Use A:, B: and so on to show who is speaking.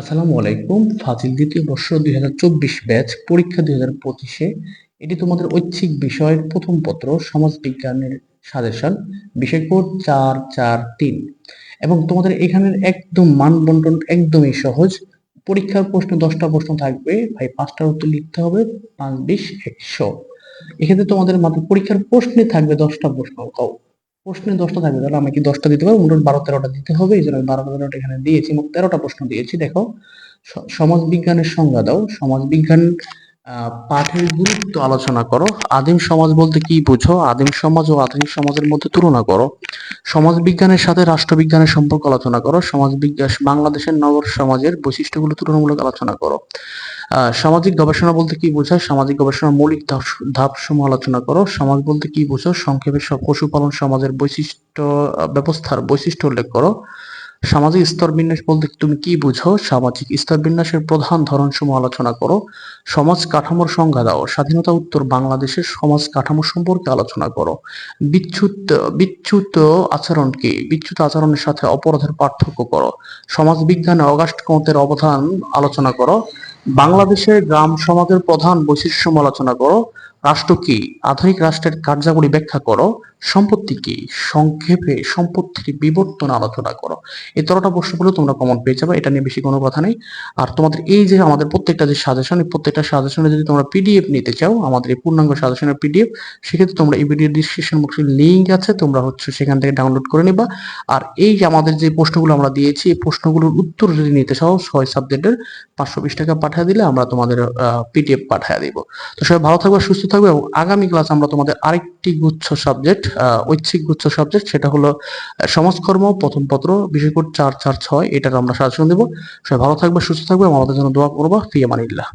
A: আসসালামু আলাইকুম। ফাজিল দ্বিতীয় বর্ষ দুই হাজার চব্বিশ ব্যাচ পরীক্ষা দুই হাজার পঁচিশে এটি তোমাদের ঐচ্ছিক বিষয়ের প্রথম পত্র সমাজ বিজ্ঞানের সাজেশন বিষয় কোড চার চার তিন। এবং তোমাদের এখানের একদম মান বন্টন একদমই সহজ। পরীক্ষার প্রশ্ন দশটা প্রশ্ন থাকবে, ভাই পাঁচটার উত্তর লিখতে হবে, পাঁচ বিশ একশো। এক্ষেত্রে তোমাদের মাত্র পরীক্ষার প্রশ্নে থাকবে দশটা প্রশ্ন। প্রশ্নে দশটা থাকবে, তাহলে আমি কি দশটা দিতে পারব মোট বারো তেরোটা দিতে হবে, এই জন্য বারো তেরোটা এখানে দিয়েছি, মোট তেরোটা প্রশ্ন দিয়েছি, দেখো সমাজ বিজ্ঞানের সংজ্ঞা দাও সমাজ বিজ্ঞান পাঠের গুরুত্ব আলোচনা করো। আদিম সমাজ বলতে কি বুঝো? আদিম সমাজ ও আধুনিক সমাজের মধ্যে তুলনা করো। সমাজ বিজ্ঞানের সাথে রাষ্ট্রবিজ্ঞানের সম্পর্ক আলোচনা করো। সমাজ বিজ্ঞান, বাংলাদেশের নগর সমাজের বৈশিষ্ট্যগুলো তুলনামূলক আলোচনা করো। সামাজিক গবেষণা বলতে কি বোঝায় সামাজিক গবেষণার মৌলিক ধাপ- ধাপসমূহ আলোচনা করো। সমাজ বলতে কি বোঝো? সংক্ষেপে পশুপালন সমাজের বৈশিষ্ট্য, ব্যবস্থার বৈশিষ্ট্য উল্লেখ করো। সামাজিক স্তর বিন্যাস বলতে তুমি কি বুঝো? সামাজিক স্তর বিন্যাসের প্রধান ধরন সমূহ আলোচনা করো। সমাজ কাঠামোর সংজ্ঞা দাও। স্বাধীনতা উত্তর বাংলাদেশের সমাজ কাঠামো সম্পর্কে আলোচনা করো। বিচ্যুত বিচ্যুত আচরণ কি? বিচ্যুত আচরণের সাথে অপরাধের পার্থক্য করো। সমাজ বিজ্ঞানে অগাস্ট কন্তের অবদান আলোচনা করো। বাংলাদেশের গ্রাম সমাজের প্রধান বৈশিষ্ট্য আলোচনা করো। রাষ্ট্র কি আধুনিক রাষ্ট্রের কার্যাবলী ব্যাখ্যা করো? সম্পত্তি কি সংক্ষেপে সম্পত্তির বিবর্তন আলোচনা করো। এই তেরোটা প্রশ্নগুলো তোমরা কমন পেয়ে যাবে, এটা নিয়ে বেশি কোনো কথা নেই। আর তোমাদের এই যে আমাদের প্রত্যেকটা যে সাজেশন এই প্রত্যেকটা সাজেশনে যদি তোমরা পিডিএফ নিতে চাও, আমাদের এই পূর্ণাঙ্গ সাজেশনের পিডিএফ সেক্ষেত্রে তোমরা এই ভিডিও ডিসক্রিপশন বক্সে লিঙ্ক আছে, তোমরা হচ্ছে সেখান থেকে ডাউনলোড করে নিবা। আর এই যে আমাদের যে প্রশ্নগুলো আমরা দিয়েছি, এই প্রশ্নগুলোর উত্তর যদি নিতে চাও, ছয় সাবজেক্টের পাঁচশো বিশ টাকা পাঠিয়ে দিলে আমরা তোমাদের পিডিএফ পাঠিয়ে দিব। তো সবাই ভালো থাকবে, সুস্থ থাকবে এবং আগামী ক্লাস আমরা তোমাদের আরেকটি গুচ্ছ সাবজেক্ট ঐচ্ছিক গুচ্ছ সাবজেক্ট সেটা হলো সমাজকর্ম, প্রথম পত্র বিশেষ করে চার চার, ছয়, এটার আমরা সাজেশন দেবো। সবাই ভালো থাকবে, সুস্থ থাকবে আমাদের জন্য দোয়া করবা। ফিয়ামানিল্লাহ।